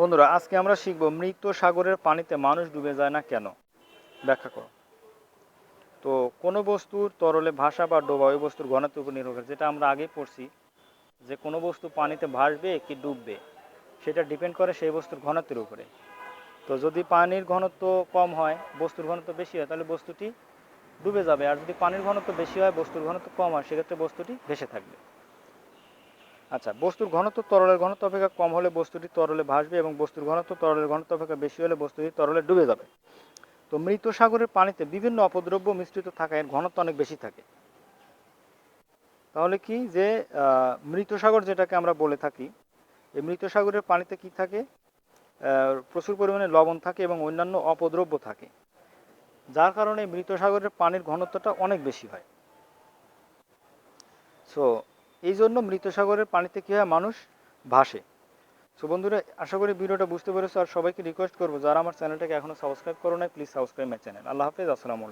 বন্ধুরা, আজকে আমরা শিখব মৃত সাগরের পানিতে মানুষ ডুবে যায় না কেন? ব্যাখ্যা করো। তো কোনো বস্তুর তরলে ভাসা বা ডোবা, ওই বস্তুর ঘনত্বের উপর নির্ভর করে। যেটা আমরা আগেই পড়ছি, যে কোনো বস্তু পানিতে ভাসবে কি ডুববে, সেটা ডিপেন্ড করে সেই বস্তুর ঘনত্বের উপরে। তো যদি পানির ঘনত্ব কম হয়, বস্তুর ঘনত্ব বেশি হয়, তাহলে বস্তুটি ডুবে যাবে। আর যদি পানির ঘনত্ব বেশি হয়, বস্তুর ঘনত্ব কম হয়, সেক্ষেত্রে বস্তুটি ভেসে থাকবে। আচ্ছা বস্তুর ঘনত্ব তরলের ঘনত্ব অপেক্ষা কম হলে বস্তুটি তরলে ভাসবে এবং বস্তুর ঘনত্ব তরলের ঘনত্ব অপেক্ষা বেশি হলে বস্তুটি তরলে ডুবে যাবে। তো মৃত সাগরের পানিতে বিভিন্ন অপদ্রব্য মিশ্রিত থাকায় এর ঘনত্ব অনেক বেশি থাকে। তাহলে কি যে মৃত সাগর যেটাকে আমরা বলে থাকি, এই মৃত সাগরের পানিতে কি থাকে? প্রচুর পরিমাণে লবণ থাকে এবং অন্যান্য অপদ্রব্য থাকে, যার কারণে মৃত সাগরের পানির ঘনত্বটা অনেক বেশি হয়। সো এই জন্য মৃত সাগরের পানিতে কী হয় মানুষ ভাসে। সো বন্ধুরা, আশা করি ভিডিওটা বুঝতে পেরেছ আর সবাইকে রিকোয়েস্ট করব, যারা আমার চ্যানেলটাকে এখনও সাবস্ক্রাইব করো নাই প্লিজ সাবস্ক্রাইব মাই চ্যানেল আল্লাহ হাফেজ, আসসালামু আলাইকুম।